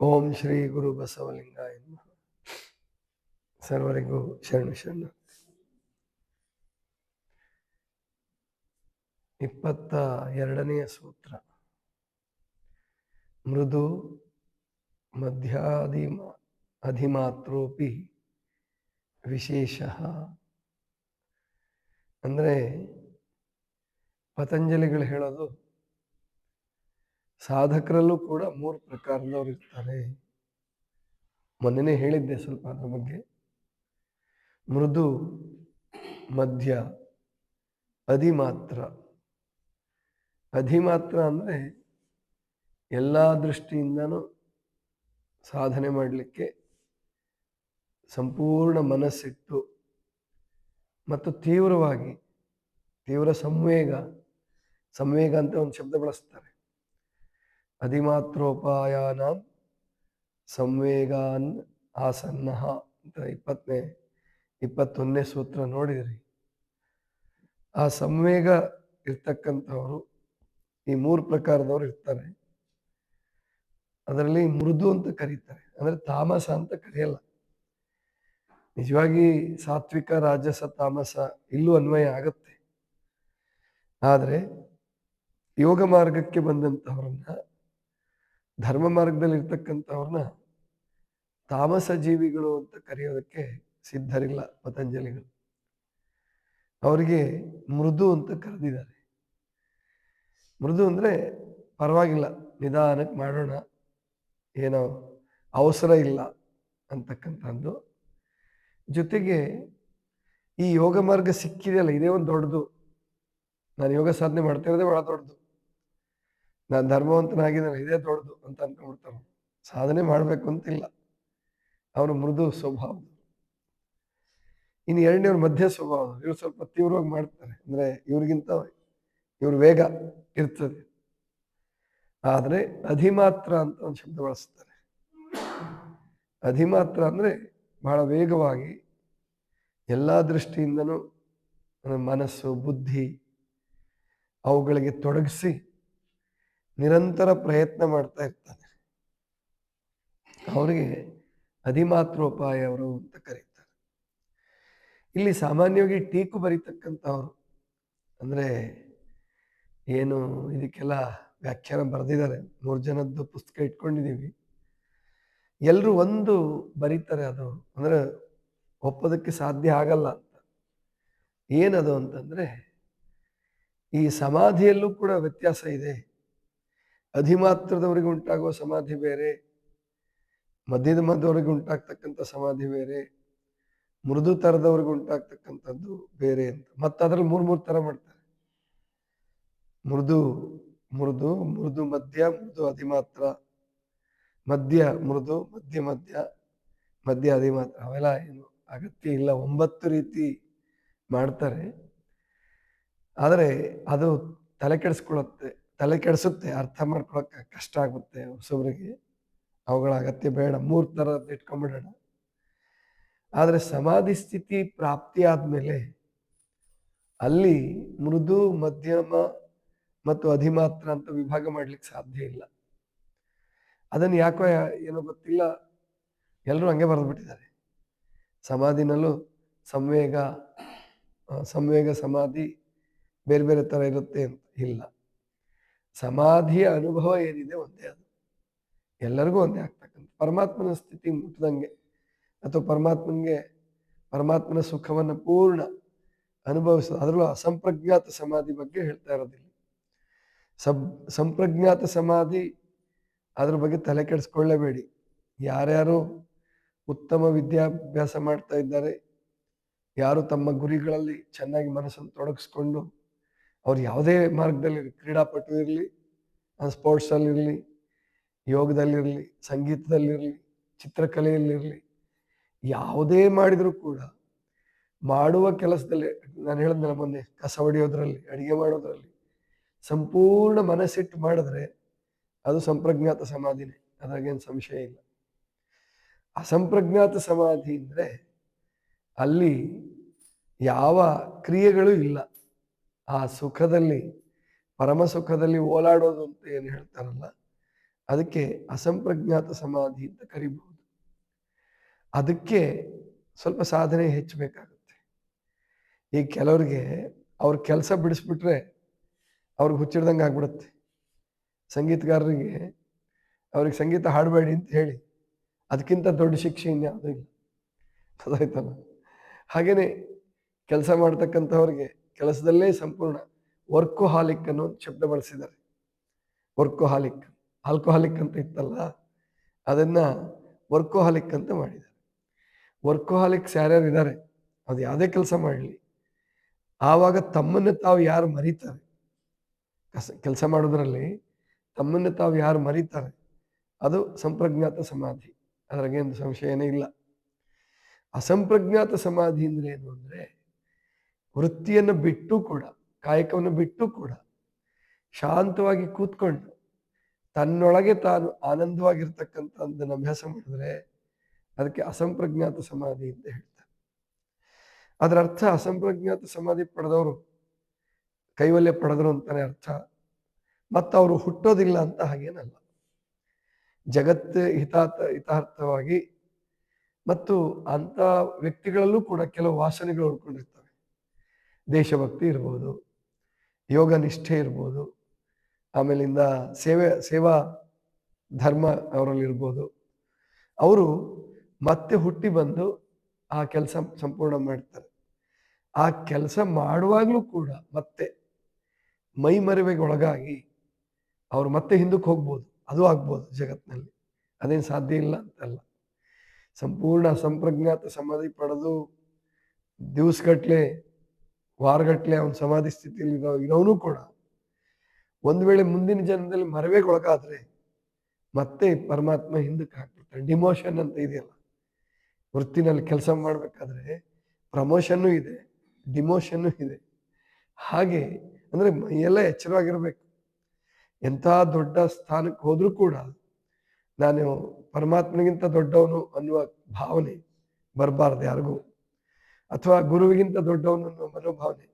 ಓಂ ಶ್ರೀ ಗುರು ಬಸವಲಿಂಗ. ಸರ್ವರಿಗೂ ಶರಣು ಶರಣು. ಇಪ್ಪತ್ತ ಎರಡನೆಯ ಸೂತ್ರ. ಮೃದು ಮಧ್ಯಾಧಿಮ ಅಧಿಮಾತ್ರೋಪಿ ವಿಶೇಷ. ಅಂದರೆ ಪತಂಜಲಿಗಳು ಹೇಳೋದು ಸಾಧಕರಲ್ಲೂ ಕೂಡ ಮೂರು ಪ್ರಕಾರದವ್ರು ಇರ್ತಾರೆ. ಮೊನ್ನೆನೇ ಹೇಳಿದ್ದೆ ಸ್ವಲ್ಪ ಅದರ ಬಗ್ಗೆ. ಮೃದು, ಮಧ್ಯ, ಅಧಿಮಾತ್ರ. ಅಧಿಮಾತ್ರ ಅಂದರೆ ಎಲ್ಲ ದೃಷ್ಟಿಯಿಂದನೂ ಸಾಧನೆ ಮಾಡಲಿಕ್ಕೆ ಸಂಪೂರ್ಣ ಮನಸ್ಸಿಟ್ಟು ಮತ್ತು ತೀವ್ರವಾಗಿ, ತೀವ್ರ ಸಂವೇಗ ಸಂವೇಗ ಅಂತ ಒಂದು ಶಬ್ದ ಬಳಸ್ತಾರೆ. ಅಧಿಮಾತ್ರೋಪಾಯಾನ ಸಂವೇಗಾನ್ ಆಸನ್ನ ಅಂತ ಇಪ್ಪತ್ತನೇ, ಇಪ್ಪತ್ತೊಂದನೇ ಸೂತ್ರ ನೋಡಿದ್ರಿ. ಆ ಸಂವೇಗ ಇರ್ತಕ್ಕಂಥವ್ರು ಈ ಮೂರು ಪ್ರಕಾರದವ್ರು ಇರ್ತಾರೆ. ಅದರಲ್ಲಿ ಮೃದು ಅಂತ ಕರೀತಾರೆ. ಅಂದ್ರೆ ತಾಮಸ ಅಂತ ಕರೆಯಲ್ಲ. ನಿಜವಾಗಿ ಸಾತ್ವಿಕ, ರಾಜಸ, ತಾಮಸ ಇಲ್ಲೂ ಅನ್ವಯ ಆಗತ್ತೆ. ಆದರೆ ಯೋಗ ಮಾರ್ಗಕ್ಕೆ ಬಂದಂತಹವ್ರನ್ನ ಧರ್ಮ ಮಾರ್ಗದಲ್ಲಿ ಇರ್ತಕ್ಕಂಥವ್ರನ್ನ ತಾಮಸ ಜೀವಿಗಳು ಅಂತ ಕರೆಯೋದಕ್ಕೆ ಸಿದ್ಧರಿಲ್ಲ ಪತಂಜಲಿಗಳು. ಅವರಿಗೆ ಮೃದು ಅಂತ ಕರೆದಿದ್ದಾರೆ. ಮೃದು ಅಂದರೆ ಪರವಾಗಿಲ್ಲ, ನಿಧಾನಕ್ಕೆ ಮಾಡೋಣ, ಏನೋ ಅವಸರ ಇಲ್ಲ ಅಂತಕ್ಕಂಥದ್ದು. ಜೊತೆಗೆ ಈ ಯೋಗ ಮಾರ್ಗ ಸಿಕ್ಕಿದೆಯಲ್ಲ, ಇದೇ ಒಂದು ದೊಡ್ಡದು. ನಾನು ಯೋಗ ಸಾಧನೆ ಮಾಡ್ತಾ ಇರೋದೇ ಭಾಳ ದೊಡ್ಡದು. ನಾನು ಧರ್ಮವಂತನಾಗಿದ್ದಾನೆ, ಇದೇ ದೊಡ್ಡದು ಅಂತ ಅನ್ಕೊಂಡ್ಬಿಡ್ತಾನೆ. ಸಾಧನೆ ಮಾಡಬೇಕು ಅಂತಿಲ್ಲ. ಅವನು ಮೃದು ಸ್ವಭಾವ. ಇನ್ನು ಎರಡನೇವ್ರ ಮಧ್ಯ ಸ್ವಭಾವ. ಇವ್ರು ಸ್ವಲ್ಪ ತೀವ್ರವಾಗಿ ಮಾಡ್ತಾರೆ. ಅಂದ್ರೆ ಇವ್ರಿಗಿಂತ ಇವ್ರ ವೇಗ ಇರ್ತದೆ. ಆದರೆ ಅಧಿಮಾತ್ರ ಅಂತ ಒಂದು ಶಬ್ದ ಬಳಸ್ತಾರೆ. ಅಧಿಮಾತ್ರ ಅಂದರೆ ಬಹಳ ವೇಗವಾಗಿ ಎಲ್ಲ ದೃಷ್ಟಿಯಿಂದನೂ ಮನಸ್ಸು, ಬುದ್ಧಿ ಅವುಗಳಿಗೆ ತೊಡಗಿಸಿ ನಿರಂತರ ಪ್ರಯತ್ನ ಮಾಡ್ತಾ ಇರ್ತಾನೆ. ಅವರಿಗೆ ಅಧಿಮಾತ್ರೋಪಾಯ ಅವರು ಅಂತ ಕರೀತಾರೆ. ಇಲ್ಲಿ ಸಾಮಾನ್ಯವಾಗಿ ಟೀಕು ಬರೀತಕ್ಕಂಥವ್ರು ಅಂದ್ರೆ ಏನು ಇದಕ್ಕೆಲ್ಲ ವ್ಯಾಖ್ಯಾನ ಬರೆದಿದ್ದಾರೆ. ಮೂರು ಜನದ್ದು ಪುಸ್ತಕ ಇಟ್ಕೊಂಡಿದ್ದೀವಿ. ಎಲ್ಲರೂ ಒಂದು ಬರೀತಾರೆ ಅದು. ಅಂದ್ರೆ ಒಪ್ಪೋದಕ್ಕೆ ಸಾಧ್ಯ ಆಗಲ್ಲ ಅಂತ. ಏನದು ಅಂತಂದ್ರೆ ಈ ಸಮಾಧಿಯಲ್ಲೂ ಕೂಡ ವ್ಯತ್ಯಾಸ ಇದೆ. ಅಧಿಮಾತ್ರದವರಿಗೆ ಉಂಟಾಗುವ ಸಮಾಧಿ ಬೇರೆ, ಮಧ್ಯದ ಮಧ್ಯದವರಿಗೆ ಉಂಟಾಗ್ತಕ್ಕಂಥ ಸಮಾಧಿ ಬೇರೆ, ಮೃದು ಥರದವ್ರಿಗೆ ಉಂಟಾಗ್ತಕ್ಕಂಥದ್ದು ಬೇರೆ ಅಂತ. ಮತ್ತೆ ಅದ್ರಲ್ಲಿ ಮೂರು ಮೂರು ತರ ಮಾಡ್ತಾರೆ. ಮೃದು ಮೃದು ಮೃದು ಮಧ್ಯ, ಮೃದು ಅಧಿಮಾತ್ರ, ಮಧ್ಯ ಮೃದು, ಮಧ್ಯ ಮಧ್ಯ ಮಧ್ಯ ಅಧಿಮಾತ್ರ. ಅವೆಲ್ಲ ಏನು ಅಗತ್ಯ ಇಲ್ಲ. ಒಂಬತ್ತು ರೀತಿ ಮಾಡ್ತಾರೆ. ಆದರೆ ಅದು ತಲೆ ಕೆಡಿಸ್ಕೊಳ್ಳುತ್ತೆ. ತಲೆ ಕೆಡಿಸುತ್ತೆ, ಅರ್ಥ ಮಾಡ್ಕೊಳಕ್ಕೆ ಕಷ್ಟ ಆಗುತ್ತೆ ಹೊಸಬ್ರಿಗೆ. ಅವುಗಳ ಅಗತ್ಯ ಬೇಡ, ಮೂರು ಥರದ್ದು ಇಟ್ಕೊಂಡ್ಬಿಡೋಣ ಆದರೆ ಸಮಾಧಿ ಸ್ಥಿತಿ ಪ್ರಾಪ್ತಿ ಆದ್ಮೇಲೆ ಅಲ್ಲಿ ಮೃದು, ಮಧ್ಯಮ ಮತ್ತು ಅಧಿಮಾತ್ರ ಅಂತ ವಿಭಾಗ ಮಾಡ್ಲಿಕ್ಕೆ ಸಾಧ್ಯ ಇಲ್ಲ. ಅದನ್ನು ಯಾಕೋ ಏನೋ ಗೊತ್ತಿಲ್ಲ. ಎಲ್ಲರೂ ಹಂಗೆ ಬರೆದ್ಬಿಟ್ಟಿದ್ದಾರೆ. ಸಮಾಧಿನಲ್ಲೂ ಸಂವೇಗ ಸಂವೇಗ, ಸಮಾಧಿ ಬೇರೆ ಬೇರೆ ಥರ ಇರುತ್ತೆ ಅಂತ ಇಲ್ಲ. ಸಮಾಧಿಯ ಅನುಭವ ಏನಿದೆ ಒಂದೇ ಅದು. ಎಲ್ಲರಿಗೂ ಒಂದೇ ಆಗ್ತಕ್ಕಂಥ ಪರಮಾತ್ಮನ ಸ್ಥಿತಿ ಮುಟ್ಟದಂಗೆ ಅಥವಾ ಪರಮಾತ್ಮನಿಗೆ ಪರಮಾತ್ಮನ ಸುಖವನ್ನು ಪೂರ್ಣ ಅನುಭವಿಸೋದು. ಅದರಲ್ಲೂ ಅಸಂಪ್ರಜ್ಞಾತ ಸಮಾಧಿ ಬಗ್ಗೆ ಹೇಳ್ತಾ ಇರೋದಿಲ್ಲ. ಸಬ್ ಸಂಪ್ರಜ್ಞಾತ ಸಮಾಧಿ ಅದ್ರ ಬಗ್ಗೆ ತಲೆ ಕೆಡಿಸ್ಕೊಳ್ಳೇಬೇಡಿ. ಯಾರ್ಯಾರು ಉತ್ತಮ ವಿದ್ಯಾಭ್ಯಾಸ ಮಾಡ್ತಾ ಇದ್ದಾರೆ, ಯಾರು ತಮ್ಮ ಗುರಿಗಳಲ್ಲಿ ಚೆನ್ನಾಗಿ ಮನಸ್ಸನ್ನು ತೊಡಗಿಸ್ಕೊಂಡು ಅವ್ರು ಯಾವುದೇ ಮಾರ್ಗದಲ್ಲಿ ಕ್ರೀಡಾಪಟು ಇರಲಿ ಸ್ಪೋರ್ಟ್ಸಲ್ಲಿರಲಿ ಯೋಗದಲ್ಲಿರಲಿ ಸಂಗೀತದಲ್ಲಿರಲಿ ಚಿತ್ರಕಲೆಯಲ್ಲಿರಲಿ ಯಾವುದೇ ಮಾಡಿದರೂ ಕೂಡ ಮಾಡುವ ಕೆಲಸದಲ್ಲಿ, ನಾನು ಹೇಳಿದ್ನಲ್ಲ ಮೊನ್ನೆ, ಕಸ ಹೊಡೆಯೋದ್ರಲ್ಲಿ, ಅಡುಗೆ ಮಾಡೋದ್ರಲ್ಲಿ, ಸಂಪೂರ್ಣ ಮನಸ್ಸಿಟ್ಟು ಮಾಡಿದ್ರೆ ಅದು ಸಂಪ್ರಜ್ಞಾತ ಸಮಾಧಿನೇ, ಅದ್ರಾಗೇನು ಸಂಶಯ ಇಲ್ಲ. ಅಸಂಪ್ರಜ್ಞಾತ ಸಮಾಧಿ ಅಂದರೆ ಅಲ್ಲಿ ಯಾವ ಕ್ರಿಯೆಗಳು ಇಲ್ಲ. ಆ ಸುಖದಲ್ಲಿ, ಪರಮ ಸುಖದಲ್ಲಿ ಓಲಾಡೋದು ಅಂತ ಏನು ಹೇಳ್ತಾರಲ್ಲ ಅದಕ್ಕೆ ಅಸಂಪ್ರಜ್ಞಾತ ಸಮಾಧಿ ಅಂತ ಕರಿಬಹುದು. ಅದಕ್ಕೆ ಸ್ವಲ್ಪ ಸಾಧನೆ ಹೆಚ್ಚಬೇಕಾಗುತ್ತೆ. ಈಗ ಕೆಲವ್ರಿಗೆ ಅವ್ರ ಕೆಲಸ ಬಿಡಿಸ್ಬಿಟ್ರೆ ಅವ್ರಿಗೆ ಹುಚ್ಚಿಡ್ದಂಗೆ ಆಗ್ಬಿಡುತ್ತೆ. ಸಂಗೀತಗಾರರಿಗೆ ಅವ್ರಿಗೆ ಸಂಗೀತ ಹಾಡಬೇಡಿ ಅಂತ ಹೇಳಿ, ಅದಕ್ಕಿಂತ ದೊಡ್ಡ ಶಿಕ್ಷೆ ಇನ್ಯಾವುದೂ ಇಲ್ಲ. ಅದಾಯ್ತಲ್ಲ? ಹಾಗೇನೆ ಕೆಲಸ ಮಾಡ್ತಕ್ಕಂಥವ್ರಿಗೆ ಕೆಲಸದಲ್ಲೇ ಸಂಪೂರ್ಣ ವರ್ಕೋಹಾಲಿಕ್ ಅನ್ನೋ ಶಬ್ದ ಬಳಸಿದ್ದಾರೆ. ವರ್ಕೋಹಾಲಿಕ್, ಆಲ್ಕೋಹಾಲಿಕ್ ಅಂತ ಇತ್ತಲ್ಲ, ಅದನ್ನ ವರ್ಕೋಹಾಲಿಕ್ ಅಂತ ಮಾಡಿದ್ದಾರೆ. ವರ್ಕೋಹಾಲಿಕ್ಸ್ ಯಾರ್ಯಾರು ಇದ್ದಾರೆ ಅದು ಯಾವುದೇ ಕೆಲಸ ಮಾಡಲಿ, ಆವಾಗ ತಮ್ಮನ್ನು ತಾವು ಯಾರು ಮರೀತಾರೆ, ಕಸ, ಕೆಲಸ ಮಾಡೋದ್ರಲ್ಲಿ ತಮ್ಮನ್ನು ತಾವು ಯಾರು ಮರೀತಾರೆ, ಅದು ಸಂಪ್ರಜ್ಞಾತ ಸಮಾಧಿ. ಅದ್ರಾಗೇನು ಸಂಶಯನೇ ಇಲ್ಲ. ಅಸಂಪ್ರಜ್ಞಾತ ಸಮಾಧಿ ಅಂದರೆ ಏನು ಅಂದ್ರೆ ವೃತ್ತಿಯನ್ನು ಬಿಟ್ಟು ಕೂಡ, ಕಾಯಕವನ್ನು ಬಿಟ್ಟು ಕೂಡ ಶಾಂತವಾಗಿ ಕೂತ್ಕೊಂಡು ತನ್ನೊಳಗೆ ತಾನು ಆನಂದವಾಗಿರ್ತಕ್ಕಂಥದ್ದನ್ನು ಅಭ್ಯಾಸ ಮಾಡಿದ್ರೆ ಅದಕ್ಕೆ ಅಸಂಪ್ರಜ್ಞಾತ ಸಮಾಧಿ ಅಂತ ಹೇಳ್ತಾರೆ. ಅದರ ಅರ್ಥ ಅಸಂಪ್ರಜ್ಞಾತ ಸಮಾಧಿ ಪಡೆದವರು ಕೈವಲ್ಯ ಪಡೆದರು ಅಂತಾನೆ ಅರ್ಥ. ಮತ್ತು ಅವರು ಹುಟ್ಟೋದಿಲ್ಲ ಅಂತ ಹಾಗೇನಲ್ಲ. ಜಗತ್ತು ಹಿತಾತ ಹಿತಾರ್ಥವಾಗಿ ಮತ್ತು ಅಂಥ ವ್ಯಕ್ತಿಗಳಲ್ಲೂ ಕೂಡ ಕೆಲವು ವಾಸನೆಗಳು ಉಳ್ಕೊಂಡಿರ್ತವೆ. ದೇಶಭಕ್ತಿ ಇರ್ಬೋದು, ಯೋಗ ನಿಷ್ಠೆ ಇರ್ಬೋದು, ಆಮೇಲಿಂದ ಸೇವೆ, ಸೇವಾ ಧರ್ಮ ಅವರಲ್ಲಿರ್ಬೋದು. ಅವರು ಮತ್ತೆ ಹುಟ್ಟಿ ಬಂದು ಆ ಕೆಲಸ ಸಂಪೂರ್ಣ ಮಾಡ್ತಾರೆ. ಆ ಕೆಲಸ ಮಾಡುವಾಗಲೂ ಕೂಡ ಮತ್ತೆ ಮೈ ಮರೆವಿಗೆ ಒಳಗಾಗಿ ಅವ್ರು ಮತ್ತೆ ಹಿಂದಕ್ಕೆ ಹೋಗ್ಬೋದು. ಅದು ಆಗ್ಬೋದು ಜಗತ್ತಿನಲ್ಲಿ ಅದೇನು ಸಾಧ್ಯ ಇಲ್ಲ ಅಂತಲ್ಲ ಸಂಪೂರ್ಣ ಸಂಪ್ರಜ್ಞಾತ ಸಮಾಧಿ ಪಡೆದು ದಿವಸಗಟ್ಲೆ ವಾರಗಟ್ಲೆ ಅವನ ಸಮಾಧಿ ಸ್ಥಿತಿಯಲ್ಲಿ ಇರೋ ಇರೋನು ಕೂಡ. ಒಂದು ವೇಳೆ ಮುಂದಿನ ಜನ್ಮದಲ್ಲಿ ಮರವೇಗೊಳಗಾದ್ರೆ ಮತ್ತೆ ಪರಮಾತ್ಮ ಹಿಂದಕ್ಕೆ ಹಾಕ್ಬಿಡ್ತಾನೆ. ಡಿಮೋಷನ್ ಅಂತ ಇದೆಯಲ್ಲ. ವೃತ್ತಿನಲ್ಲಿ ಕೆಲಸ ಮಾಡಬೇಕಾದ್ರೆ ಪ್ರಮೋಷನ್ನು ಇದೆ ಡಿಮೋಷನ್ನು ಇದೆ. ಹಾಗೆ ಅಂದರೆ ಮೈಯೆಲ್ಲ ಎಚ್ಚರವಾಗಿರಬೇಕು. ಎಂಥ ದೊಡ್ಡ ಸ್ಥಾನಕ್ಕೆ ಹೋದರೂ ಕೂಡ ನಾನು ಪರಮಾತ್ಮನಿಗಿಂತ ದೊಡ್ಡವನು ಅನ್ನುವ ಭಾವನೆ ಬರಬಾರ್ದು ಯಾರಿಗೂ. ಅಥವಾ ಗುರುವಿಗಿಂತ ದೊಡ್ಡವನು ಅನ್ನೋ ಮನೋಭಾವನೆ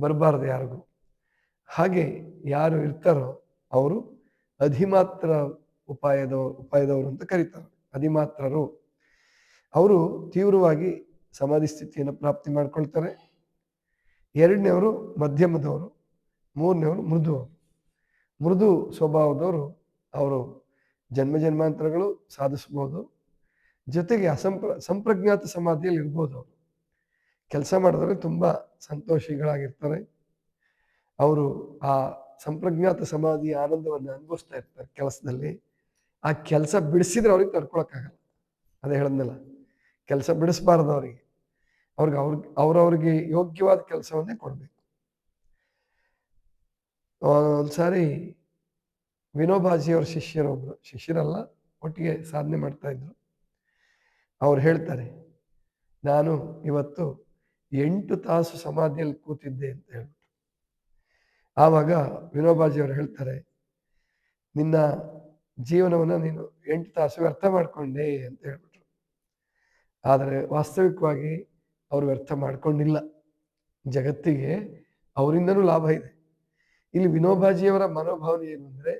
ಬರಬಾರದು ಯಾರಿಗೂ. ಹಾಗೆ ಯಾರು ಇರ್ತಾರೋ ಅವರು ಅಧಿಮಾತ್ರ ಉಪಾಯದ, ಉಪಾಯದವರು ಅಂತ ಕರೀತಾರೆ. ಅಧಿಮಾತ್ರರು. ಅವರು ತೀವ್ರವಾಗಿ ಸಮಾಧಿ ಸ್ಥಿತಿಯನ್ನು ಪ್ರಾಪ್ತಿ ಮಾಡ್ಕೊಳ್ತಾರೆ. ಎರಡನೇವರು ಮಧ್ಯಮದವರು, ಮೂರನೇವರು ಮೃದು ಮೃದು ಸ್ವಭಾವದವರು ಅವರು ಜನ್ಮ ಜನ್ಮಾಂತರಗಳು ಸಾಧಿಸ್ಬೋದು ಜೊತೆಗೆ ಅಸಂಪ್ರ, ಸಂಪ್ರಜ್ಞಾತ ಸಮಾಧಿಯಲ್ಲಿ ಇರ್ಬೋದು ಅವರು. ಕೆಲಸ ಮಾಡಿದ್ರೆ ತುಂಬ ಸಂತೋಷಿಗಳಾಗಿರ್ತಾರೆ. ಅವರು ಆ ಸಂಪ್ರಜ್ಞಾತ ಸಮಾಧಿ ಆನಂದವನ್ನು ಅನುಭವಿಸ್ತಾ ಇರ್ತಾರೆ ಕೆಲಸದಲ್ಲಿ. ಆ ಕೆಲಸ ಬಿಡಿಸಿದ್ರೆ ಅವ್ರಿಗೆ ತಡ್ಕೊಳಕ್ಕಾಗಲ್ಲ. ಅದೇ ಹೇಳಿದ್ನಲ್ಲ, ಕೆಲಸ ಬಿಡಿಸ್ಬಾರ್ದು ಅವರಿಗೆ. ಅವ್ರಿಗೆ ಅವ್ರ, ಅವ್ರವ್ರಿಗೆ ಯೋಗ್ಯವಾದ ಕೆಲಸವನ್ನೇ ಕೊಡಬೇಕು. ಒಂದ್ಸಾರಿ ವಿನೋಬಾಜಿಯವ್ರ ಶಿಷ್ಯರೊಬ್ರು ಶಿಷ್ಯರಲ್ಲ, ಒಟ್ಟಿಗೆ ಸಾಧನೆ ಮಾಡ್ತಾ ಇದ್ರು. ಅವ್ರು ಹೇಳ್ತಾರೆ, ನಾನು ಇವತ್ತು ಎಂಟು ತಾಸು ಸಮಾಧಿಯಲ್ಲಿ ಕೂತಿದ್ದೆ ಅಂತ ಹೇಳ್ಬಿಟ್ಟು. ಆವಾಗ ವಿನೋಬಾಜಿಯವರು ಹೇಳ್ತಾರೆ, ನಿನ್ನ ಜೀವನವನ್ನು ನೀನು ಎಂಟು ತಾಸು ವ್ಯರ್ಥ ಮಾಡಿಕೊಂಡೆ ಅಂತ ಹೇಳ್ಬಿಟ್ರು. ಆದರೆ ವಾಸ್ತವಿಕವಾಗಿ ಅವರು ವ್ಯರ್ಥ ಮಾಡಿಕೊಂಡಿಲ್ಲ. ಜಗತ್ತಿಗೆ ಅವರಿಂದನೂ ಲಾಭ ಇದೆ. ಇಲ್ಲಿ ವಿನೋಬಾಜಿಯವರ ಮನೋಭಾವನೆ ಏನು ಅಂದರೆ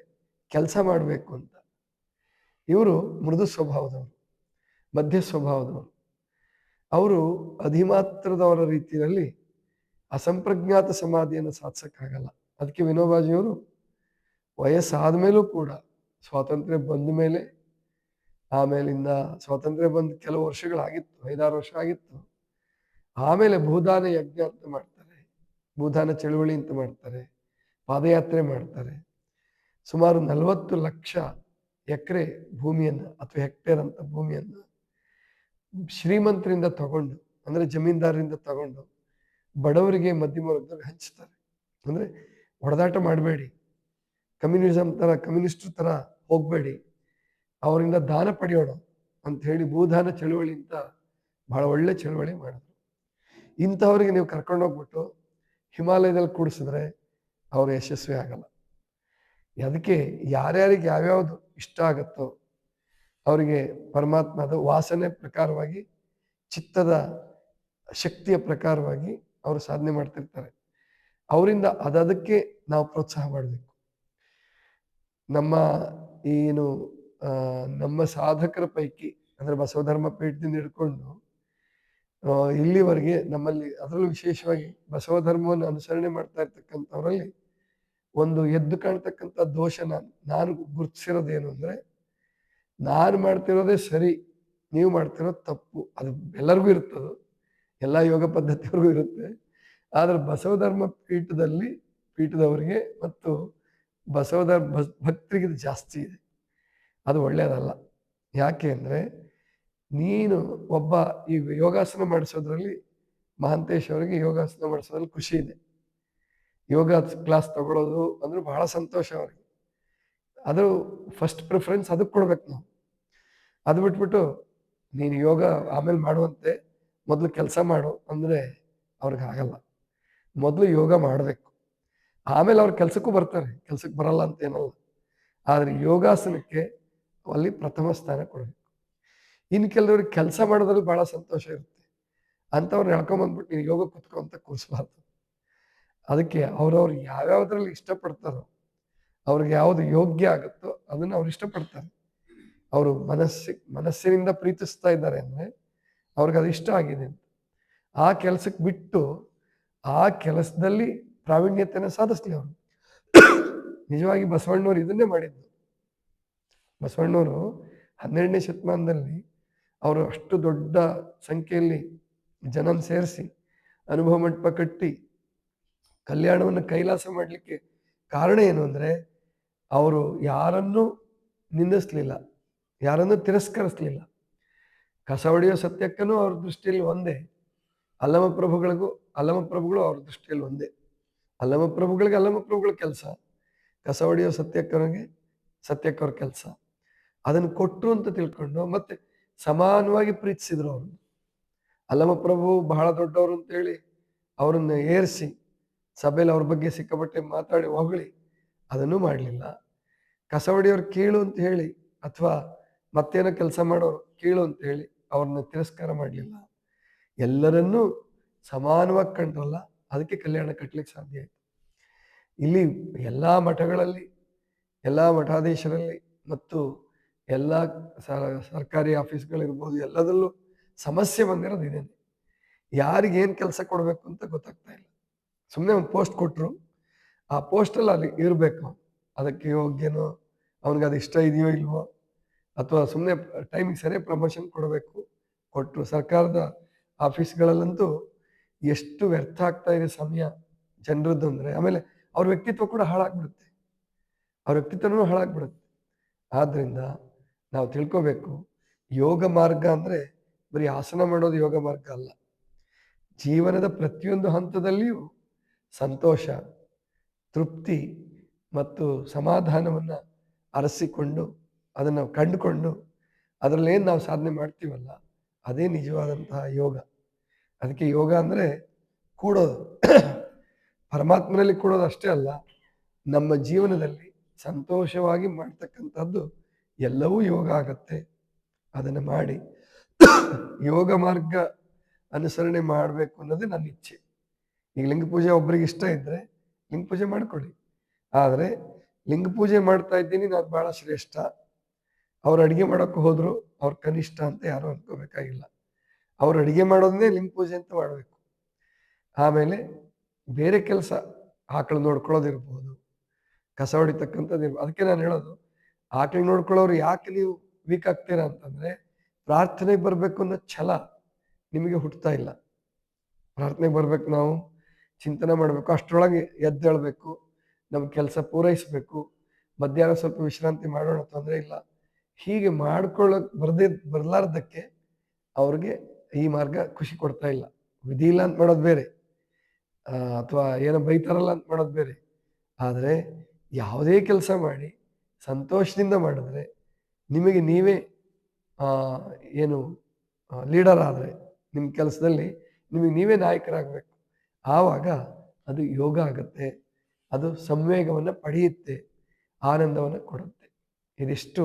ಕೆಲಸ ಮಾಡಬೇಕು ಅಂತ. ಇವರು ಮೃದು ಸ್ವಭಾವದವರು, ಮಧ್ಯ ಸ್ವಭಾವದವರು. ಅವರು ಅಧಿಮಾತ್ರದವರ ರೀತಿಯಲ್ಲಿ ಅಸಂಪ್ರಜ್ಞಾತ ಸಮಾಧಿಯನ್ನು ಸಾಧಿಸಕ್ಕಾಗಲ್ಲ. ಅದಕ್ಕೆ ವಿನೋಬಾಜಿಯವರು ವಯಸ್ಸಾದ ಮೇಲೂ ಕೂಡ ಸ್ವಾತಂತ್ರ್ಯ ಬಂದ ಮೇಲೆ, ಆಮೇಲಿಂದ ಸ್ವಾತಂತ್ರ್ಯ ಬಂದ ಕೆಲವು ವರ್ಷಗಳಾಗಿತ್ತು, ಐದಾರು ವರ್ಷ ಆಗಿತ್ತು, ಆಮೇಲೆ ಭೂದಾನ ಯಜ್ಞ ಅಂತ ಮಾಡ್ತಾರೆ, ಭೂದಾನ ಚಳುವಳಿ ಅಂತ ಮಾಡ್ತಾರೆ, ಪಾದಯಾತ್ರೆ ಮಾಡ್ತಾರೆ. ಸುಮಾರು ನಲವತ್ತು ಲಕ್ಷ ಎಕರೆ ಭೂಮಿಯನ್ನು ಅಥವಾ ಹೆಕ್ಟೇರ್ ಅಂತ ಭೂಮಿಯನ್ನು ಶ್ರೀಮಂತರಿಂದ ತಗೊಂಡು, ಅಂದರೆ ಜಮೀನ್ದಾರರಿಂದ ತಗೊಂಡು ಬಡವರಿಗೆ ಮಧ್ಯಮ ವರ್ಗದವ್ರಿಗೆ ಹಂಚ್ತಾರೆ. ಅಂದರೆ ಹೊಡೆದಾಟ ಮಾಡಬೇಡಿ. ಕಮ್ಯುನಿಸಮ್ ಥರ ಕಮ್ಯುನಿಸ್ಟ್ ಥರ ಹೋಗಬೇಡಿ. ಅವರಿಂದ ದಾನ ಪಡೆಯೋಣ ಅಂತ ಹೇಳಿ ಭೂದಾನ ಚಳುವಳಿ ಅಂತ ಭಾಳ ಒಳ್ಳೆ ಚಳುವಳಿ ಮಾಡಿದ್ರು. ಇಂಥವ್ರಿಗೆ ನೀವು ಕರ್ಕೊಂಡೋಗ್ಬಿಟ್ಟು ಹಿಮಾಲಯದಲ್ಲಿ ಕೂಡಿಸಿದ್ರೆ ಅವರು ಯಶಸ್ವಿ ಆಗಲ್ಲ. ಅದಕ್ಕೆ ಯಾರ್ಯಾರಿಗೆ ಯಾವ್ಯಾವ್ದು ಇಷ್ಟ ಆಗುತ್ತೋ ಅವರಿಗೆ ಪರಮಾತ್ಮದ ವಾಸನೆ ಪ್ರಕಾರವಾಗಿ, ಚಿತ್ತದ ಶಕ್ತಿಯ ಪ್ರಕಾರವಾಗಿ ಅವರು ಸಾಧನೆ ಮಾಡ್ತಿರ್ತಾರೆ. ಅವರಿಂದ ಅದಕ್ಕೆ ನಾವು ಪ್ರೋತ್ಸಾಹ ಮಾಡಬೇಕು. ನಮ್ಮ ಏನು ನಮ್ಮ ಸಾಧಕರ ಪೈಕಿ, ಅಂದ್ರೆ ಬಸವಧರ್ಮ ಪೀಠದಿಂದ ಹಿಡ್ಕೊಂಡು ಇಲ್ಲಿವರೆಗೆ ನಮ್ಮಲ್ಲಿ ಅದರಲ್ಲೂ ವಿಶೇಷವಾಗಿ ಬಸವ ಧರ್ಮವನ್ನು ಅನುಸರಣೆ ಮಾಡ್ತಾ ಇರ್ತಕ್ಕಂಥವರಲ್ಲಿ ಒಂದು ಎದ್ದು ಕಾಣ್ತಕ್ಕಂಥ ದೋಷ ನಾನು ನಾನು ಗುರುತಿಸಿರೋದೇನು ಅಂದ್ರೆ ನಾನು ಮಾಡ್ತಿರೋದೇ ಸರಿ, ನೀವು ಮಾಡ್ತಿರೋದು ತಪ್ಪು, ಅದು ಎಲ್ಲರಿಗೂ ಇರ್ತದೆ, ಎಲ್ಲ ಯೋಗ ಪದ್ಧತಿಯವ್ರಿಗೂ ಇರುತ್ತೆ. ಆದರೆ ಬಸವಧರ್ಮ ಪೀಠದಲ್ಲಿ, ಪೀಠದವರಿಗೆ ಮತ್ತು ಬಸವಧರ್ಮ ಭಕ್ತರಿಗೆ ಇದು ಜಾಸ್ತಿ ಇದೆ. ಅದು ಒಳ್ಳೆಯದಲ್ಲ ಯಾಕೆ ಅಂದರೆ, ನೀನು ಒಬ್ಬ ಈಗ ಯೋಗಾಸನ ಮಾಡಿಸೋದ್ರಲ್ಲಿ ಮಹಾಂತೇಶ್ ಅವರಿಗೆ ಯೋಗಾಸನ ಮಾಡಿಸೋದ್ರಲ್ಲಿ ಖುಷಿ ಇದೆ. ಯೋಗ ಕ್ಲಾಸ್ ತಗೊಳ್ಳೋದು ಅಂದ್ರೆ ಬಹಳ ಸಂತೋಷ ಅವರಿಗೆ. ಅದು ಫಸ್ಟ್ ಪ್ರಿಫರೆನ್ಸ್ ಅದಕ್ಕೆ ಕೊಡ್ಬೇಕು ನಾವು. ಅದು ಬಿಟ್ಬಿಟ್ಟು ನೀನು ಯೋಗ ಆಮೇಲೆ ಮಾಡುವಂತೆ ಮೊದಲು ಕೆಲಸ ಮಾಡು ಅಂದರೆ ಅವ್ರಿಗೆ ಆಗಲ್ಲ. ಮೊದಲು ಯೋಗ ಮಾಡಬೇಕು. ಆಮೇಲೆ ಅವ್ರ ಕೆಲಸಕ್ಕೂ ಬರ್ತಾರೆ ಕೆಲಸಕ್ಕೆ ಬರಲ್ಲ ಅಂತ ಏನಲ್ಲ. ಆದರೆ ಯೋಗಾಸನಕ್ಕೆ ಅಲ್ಲಿ ಪ್ರಥಮ ಸ್ಥಾನ ಕೊಡಬೇಕು. ಇನ್ನು ಕೆಲವ್ರಿಗೆ ಕೆಲಸ ಮಾಡೋದ್ರಲ್ಲಿ ಭಾಳ ಸಂತೋಷ ಇರುತ್ತೆ. ಅಂಥವ್ರು ಹೇಳ್ಕೊಂಬಂದ್ಬಿಟ್ಟು ನೀನು ಯೋಗ ಕುತ್ಕೊ ಅಂತ ಕೂರಿಸ್ಬಾರ್ದು. ಅದಕ್ಕೆ ಅವ್ರವ್ರು ಯಾವ್ಯಾವ್ದ್ರಲ್ಲಿ ಇಷ್ಟಪಡ್ತಾರೋ, ಅವ್ರಿಗೆ ಯಾವುದು ಯೋಗ್ಯ ಆಗುತ್ತೋ ಅದನ್ನು ಅವ್ರು ಇಷ್ಟಪಡ್ತಾರೆ. ಅವರು ಮನಸ್ಸಿ, ಮನಸ್ಸಿನಿಂದ ಪ್ರೀತಿಸ್ತಾ ಇದ್ದಾರೆ ಅಂದರೆ ಅವ್ರಿಗೆ ಅದು ಇಷ್ಟ ಆಗಿದೆ ಅಂತ. ಆ ಕೆಲಸಕ್ಕೆ ಬಿಟ್ಟು ಆ ಕೆಲಸದಲ್ಲಿ ಪ್ರಾವೀಣ್ಯತೆಯನ್ನು ಸಾಧಿಸ್ಲಿ ಅವರು. ನಿಜವಾಗಿ ಬಸವಣ್ಣವ್ರು ಇದನ್ನೇ ಮಾಡಿದ್ದು. ಬಸವಣ್ಣವರು ಹನ್ನೆರಡನೇ ಶತಮಾನದಲ್ಲಿ ಅವರು ಅಷ್ಟು ದೊಡ್ಡ ಸಂಖ್ಯೆಯಲ್ಲಿ ಜನನ ಸೇರಿಸಿ ಅನುಭವ ಮಂಟಪ ಕಟ್ಟಿ ಕಲ್ಯಾಣವನ್ನು ಕೈಲಾಸ ಮಾಡಲಿಕ್ಕೆ ಕಾರಣ ಏನು ಅಂದರೆ ಅವರು ಯಾರನ್ನೂ ನಿಂದಿಸ್ಲಿಲ್ಲ. ಯಾರನ್ನೂ ತಿರಸ್ಕರಿಸ್ಲಿಲ್ಲ. ಕಸ ಹೊಡೆಯೋ ಸತ್ಯಕ್ಕನೂ ಅವ್ರ ದೃಷ್ಟಿಯಲ್ಲಿ ಒಂದೇ. ಅಲ್ಲಮ ಪ್ರಭುಗಳಿಗೂ ಅಲ್ಲಮ ಪ್ರಭುಗಳು ಅವ್ರ ದೃಷ್ಟಿಯಲ್ಲಿ ಒಂದೇ. ಅಲ್ಲಮ ಪ್ರಭುಗಳಿಗೆ ಅಲ್ಲಮ ಪ್ರಭುಗಳ ಕೆಲಸ. ಕಸ ಹೊಡೆಯೋ ಸತ್ಯಕ್ಕನಿಗೆ ಸತ್ಯಕ್ಕವ್ರ ಕೆಲಸ. ಅದನ್ನು ಕೊಟ್ಟರು ಅಂತ ತಿಳ್ಕೊಂಡು ಮತ್ತೆ ಸಮಾನವಾಗಿ ಪ್ರೀತಿಸಿದ್ರು ಅವ್ರನ್ನ ಅಲ್ಲಮ ಪ್ರಭು ಬಹಳ ದೊಡ್ಡವರು ಅಂತೇಳಿ ಅವರನ್ನು ಏರಿಸಿ, ಸಭೆಯಲ್ಲಿ ಅವ್ರ ಬಗ್ಗೆ ಸಿಕ್ಕಾಪಟ್ಟೆ ಮಾತಾಡಿ ಹೊಗಳಿ, ಅದನ್ನು ಮಾಡಲಿಲ್ಲ. ಕಸ ಹೊಡೆಯೋರು ಕೀಳು ಅಂತ ಹೇಳಿ, ಅಥವಾ ಮತ್ತೇನೋ ಕೆಲಸ ಮಾಡೋರು ಕೀಳು ಅಂತ ಹೇಳಿ ಅವ್ರನ್ನ ತಿರಸ್ಕಾರ ಮಾಡಲಿಲ್ಲ. ಎಲ್ಲರನ್ನೂ ಸಮಾನವಾಗಿ ಕಂಡ್ರಲ್ಲ, ಅದಕ್ಕೆ ಕಲ್ಯಾಣ ಕಟ್ಟಲಿಕ್ಕೆ ಸಾಧ್ಯ ಆಯಿತು. ಇಲ್ಲಿ ಎಲ್ಲ ಮಠಗಳಲ್ಲಿ, ಎಲ್ಲ ಮಠಾಧೀಶರಲ್ಲಿ ಮತ್ತು ಎಲ್ಲ ಸರ್ಕಾರಿ ಆಫೀಸ್ಗಳಿರ್ಬೋದು, ಎಲ್ಲದರಲ್ಲೂ ಸಮಸ್ಯೆ ಬಂದಿರೋದು ಇದೇನೆ ಯಾರಿಗೇನು ಕೆಲಸ ಕೊಡಬೇಕು ಅಂತ ಗೊತ್ತಾಗ್ತಾ ಇಲ್ಲ. ಸುಮ್ಮನೆ ಒಂದು ಪೋಸ್ಟ್ ಕೊಟ್ಟರು ಆ ಪೋಸ್ಟಲ್ಲಿ ಅಲ್ಲಿ ಇರಬೇಕು. ಅದಕ್ಕೆ ಯೋಗ್ಯನೋ, ಅವನಿಗೆ ಅದು ಇಷ್ಟ ಇದೆಯೋ ಇಲ್ವೋ ಅಥವಾ ಸುಮ್ಮನೆ ಟೈಮಿಗೆ ಸರಿಯಾಗಿ ಪ್ರಮೋಷನ್ ಕೊಡಬೇಕು ಕೊಟ್ಟರು ಸರ್ಕಾರದ ಆಫೀಸ್ಗಳಲ್ಲಂತೂ ಎಷ್ಟು ವ್ಯರ್ಥ ಆಗ್ತಾ ಇದೆ ಸಮಯ ಜನರದ್ದು ಅಂದರೆ, ಆಮೇಲೆ ಅವ್ರ ವ್ಯಕ್ತಿತ್ವ ಕೂಡ ಹಾಳಾಗ್ಬಿಡುತ್ತೆ. ಅವ್ರ ವ್ಯಕ್ತಿತ್ವನೂ ಹಾಳಾಗ್ಬಿಡುತ್ತೆ. ಆದ್ದರಿಂದ ನಾವು ತಿಳ್ಕೋಬೇಕು, ಯೋಗ ಮಾರ್ಗ ಅಂದರೆ ಬರೀ ಆಸನ ಮಾಡೋದು ಯೋಗ ಮಾರ್ಗ ಅಲ್ಲ. ಜೀವನದ ಪ್ರತಿಯೊಂದು ಹಂತದಲ್ಲಿಯೂ ಸಂತೋಷ, ತೃಪ್ತಿ ಮತ್ತು ಸಮಾಧಾನವನ್ನು ಅರಸಿಕೊಂಡು ಅದನ್ನು ಕಂಡುಕೊಂಡು ಅದರಲ್ಲಿ ಏನು ನಾವು ಸಾಧನೆ ಮಾಡ್ತೀವಲ್ಲ, ಅದೇ ನಿಜವಾದಂತಹ ಯೋಗ. ಅದಕ್ಕೆ ಯೋಗ ಅಂದರೆ ಕೂಡೋದು. ಪರಮಾತ್ಮನಲ್ಲಿ ಕೂಡೋದು ಅಷ್ಟೇ ಅಲ್ಲ, ನಮ್ಮ ಜೀವನದಲ್ಲಿ ಸಂತೋಷವಾಗಿ ಮಾಡ್ತಕ್ಕಂಥದ್ದು ಎಲ್ಲವೂ ಯೋಗ ಆಗತ್ತೆ. ಅದನ್ನು ಮಾಡಿ ಯೋಗ ಮಾರ್ಗ ಅನುಸರಣೆ ಮಾಡಬೇಕು ಅನ್ನೋದೇ ನನ್ನ ಇಚ್ಛೆ. ಈಗ ಲಿಂಗ ಪೂಜೆ ಒಬ್ಬರಿಗೆ ಇಷ್ಟ ಇದ್ದರೆ ಲಿಂಗ ಪೂಜೆ ಮಾಡಿಕೊಳ್ಳಿ. ಆದರೆ ಲಿಂಗ ಪೂಜೆ ಮಾಡ್ತಾ ಇದ್ದೀನಿ, ನಾನು ಭಾಳ ಶ್ರೇಷ್ಠ. ಅವ್ರು ಅಡುಗೆ ಮಾಡೋಕ್ಕೆ ಹೋದರು, ಅವ್ರ ಕನಿಷ್ಠ ಅಂತ ಯಾರು ಅನ್ಕೋಬೇಕಾಗಿಲ್ಲ. ಅವ್ರು ಅಡುಗೆ ಮಾಡೋದನ್ನೇ ಲಿಂಗ ಪೂಜೆ ಅಂತ ಮಾಡಬೇಕು. ಆಮೇಲೆ ಬೇರೆ ಕೆಲಸ ಆಕಳು ನೋಡ್ಕೊಳ್ಳೋದಿರ್ಬೋದು, ಕಸ ಹೊಡಿತಕ್ಕಂಥದ್ದು ಇರ್ಬೋದು ಅದಕ್ಕೆ ನಾನು ಹೇಳೋದು, ಆಕಳು ನೋಡ್ಕೊಳ್ಳೋರು ಯಾಕೆ ನೀವು ವೀಕ್ ಆಗ್ತೀರಾ ಅಂತಂದರೆ, ಪ್ರಾರ್ಥನೆಗೆ ಬರಬೇಕು ಅನ್ನೋ ಛಲ ನಿಮಗೆ ಹುಟ್ಟುತ್ತಾ ಇಲ್ಲ. ಪ್ರಾರ್ಥನೆಗೆ ಬರಬೇಕು ನಾವು, ಚಿಂತನೆ ಮಾಡಬೇಕು, ಅಷ್ಟರೊಳಗೆ ಎದ್ದೇಳಬೇಕು ನಮ್ಮ ಕೆಲಸ ಪೂರೈಸಬೇಕು, ಮಧ್ಯಾಹ್ನ ಸ್ವಲ್ಪ ವಿಶ್ರಾಂತಿ ಮಾಡೋಣ ತೊಂದರೆ ಇಲ್ಲ. ಹೀಗೆ ಮಾಡ್ಕೊಳ್ಳೋಕೆ ಬರ್ದೇ, ಬರಲಾರ್ದಕ್ಕೆ ಅವ್ರಿಗೆ ಈ ಮಾರ್ಗ ಖುಷಿ ಕೊಡ್ತಾ ಇಲ್ಲ. ವಿಧಿ ಇಲ್ಲ ಅಂತ ಮಾಡೋದು ಬೇರೆ. ಅಥವಾ ಏನೋ ಬೈತಾರಲ್ಲ ಅಂತ ಮಾಡೋದು ಬೇರೆ. ಆದರೆ ಯಾವುದೇ ಕೆಲಸ ಮಾಡಿ ಸಂತೋಷದಿಂದ ಮಾಡಿದ್ರೆ ನಿಮಗೆ ನೀವೇ ಏನು ಲೀಡರ್ ಆದರೆ ನಿಮ್ಮ ಕೆಲಸದಲ್ಲಿ ನಿಮಗೆ ನೀವೇ ನಾಯಕರಾಗಬೇಕು. ಆವಾಗ ಅದು ಯೋಗ ಆಗುತ್ತೆ, ಅದು ಸಂವೇಗವನ್ನು ಪಡೆಯುತ್ತೆ, ಆನಂದವನ್ನು ಕೊಡುತ್ತೆ. ಇದಿಷ್ಟು